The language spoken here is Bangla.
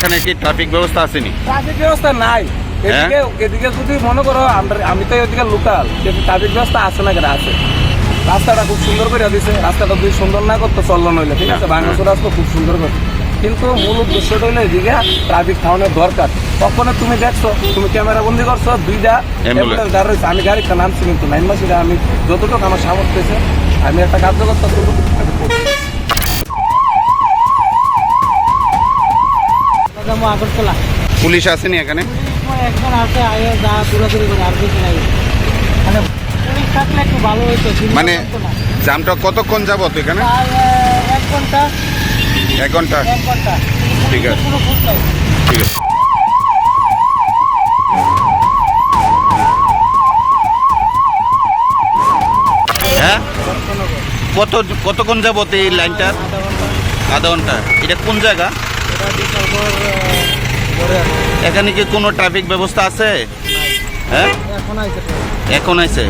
এখানে কি ট্রাফিক ব্যবস্থা আসেনি? ট্রাফিক ব্যবস্থা নাই। এদিকে এদিকে যদি মনে করো আমি তো এদিকে লোকাল কিন্তু ট্রাফিক ব্যবস্থা আছে না কেন? আছে। রাস্তাটা খুব সুন্দর করে দিছে। রাস্তাটা যদি সুন্দর না করতো চলন নইলে ঠিক আছে? বাংলাদেশ রাস্তা খুব সুন্দর করে। কিন্তু মূল উদ্দেশ্যটা হইল এদিকে ট্রাফিক থামানোর দরকার। তখন তুমি দেখছ তুমি ক্যামেরা বন্দি করছ দুইটা Ambulance. অ্যাম্বুলেন্স দাঁড় রয়েছে। আমি গাড়িটা নামছি কিন্তু লাইন মাসি আমি যতটুকু আমার সামর্থ্য আমি একটা কার্যকর্তা ততটুকু আমি করছি। যাব আগরতলা পুলিশ আসেনি এখানে? একজন আছে আয়ে যা দূরাদূরি করে আর কিছু নাই। মানে পুলিশ থাকলে একটু ভালো হইতো মানে জামটা কতক্ষণ যাবত এখানে? এক ঘণ্টা এক ঘণ্টা এক ঘণ্টা ঠিক আছে। ঠিক আছে। হ্যাঁ? কত কতক্ষণ যাবত এই লাইনটা আধা ঘণ্টা এটা কোন জায়গা? এখানে কি কোনো ট্রাফিক ব্যবস্থা আছে? হ্যাঁ? এখন আইছে এখন আছে